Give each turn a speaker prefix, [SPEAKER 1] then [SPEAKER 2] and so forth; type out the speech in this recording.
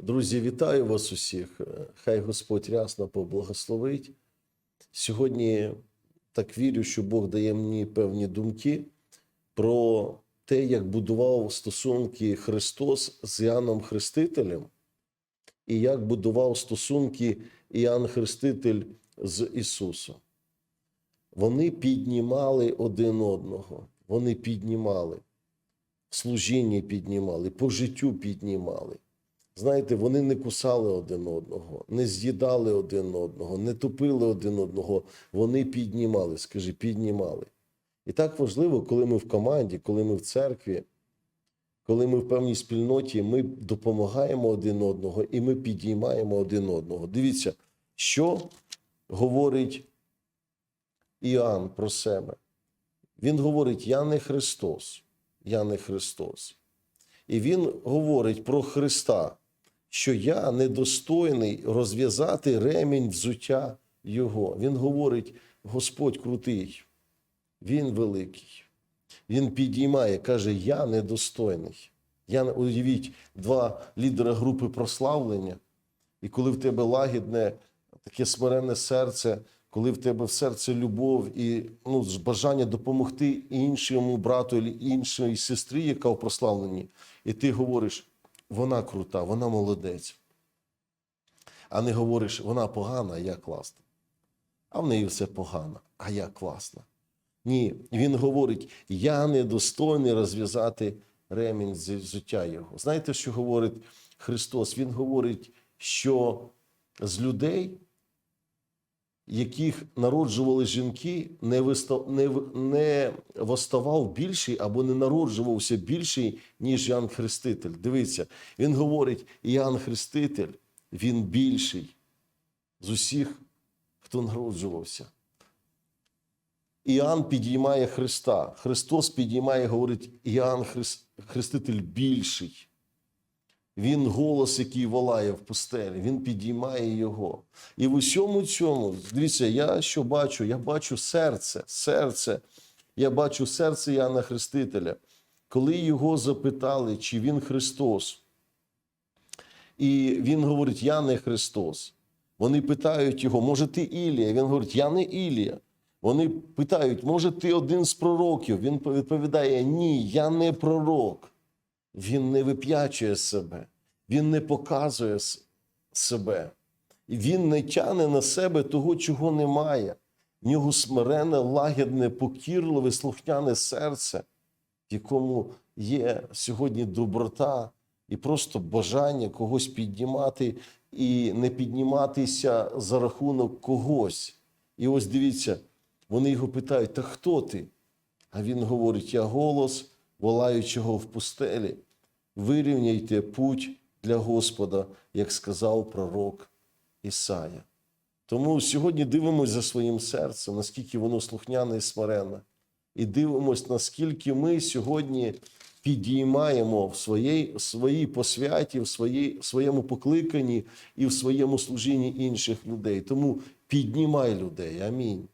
[SPEAKER 1] Друзі, вітаю вас усіх. Хай Господь рясно поблагословить. Сьогодні так вірю, що Бог дає мені певні думки про те, як будував стосунки Христос з Іоанном Хрестителем, і як будував стосунки Іоанн Хреститель з Ісусом. Вони піднімали один одного, вони піднімали, в служінні піднімали, по життю піднімали. Знаєте, вони не кусали один одного, не з'їдали один одного, не топили один одного. Вони піднімали, скажи, піднімали. І так важливо, коли ми в команді, коли ми в церкві, коли ми в певній спільноті, ми допомагаємо один одного і ми підіймаємо один одного. Дивіться, що говорить Іоанн про себе. Він говорить: Я не Христос, я не Христос. І він говорить про Христа, що я недостойний розв'язати ремінь взуття Його. Він говорить: Господь крутий, Він великий. Він підіймає, каже: Я недостойний. Я уявіть два лідера групи прославлення, і коли в тебе лагідне, таке смиренне серце, коли в тебе в серці любов і ну, бажання допомогти іншому брату іншій сестрі, яка в прославленні, і ти говориш, вона крута, вона молодець. А не говориш, вона погана, а я класна. А в неї все погано, а я класна. Ні, він говорить: я недостойний розв'язати ремінь з взуття його. Знаєте, що говорить Христос? Він говорить, що з людей, яких народжували жінки, не, вистав, не, не восставав більший або не народжувався більший, ніж Іоанн Хреститель. Дивіться, він говорить: Іоанн Хреститель, він більший з усіх, хто народжувався. Іоанн підіймає Христа. Христос підіймає, говорить, Іоанн Хреститель більший. Він голос, який волає в пустелі, він підіймає його. І в усьому цьому, дивіться, я що бачу? Я бачу серце, серце. Я бачу серце Іоанна Хрестителя. Коли його запитали, чи він Христос, і він говорить: Я не Христос. Вони питають його, може, ти Ілія? Він говорить, я не Ілія. Вони питають, може, ти один з пророків? Він відповідає: Ні, я не пророк. Він не вип'ячує себе, він не показує себе. Він не тягне на себе того, чого немає. В нього смирене, лагідне, покірливе, слухняне серце, в якому є сьогодні доброта і просто бажання когось піднімати і не підніматися за рахунок когось. І ось дивіться, вони його питають: та хто ти? А він говорить: Я голос, волаючого в пустелі. Вирівняйте путь для Господа, як сказав пророк Ісая. Тому сьогодні дивимося за своїм серцем, наскільки воно слухняне і смиренне. І дивимось, наскільки ми сьогодні підіймаємо в своїй, своїй посвяті, в своїй, в своєму покликанні і в своєму служінні інших людей. Тому піднімай людей. Амінь.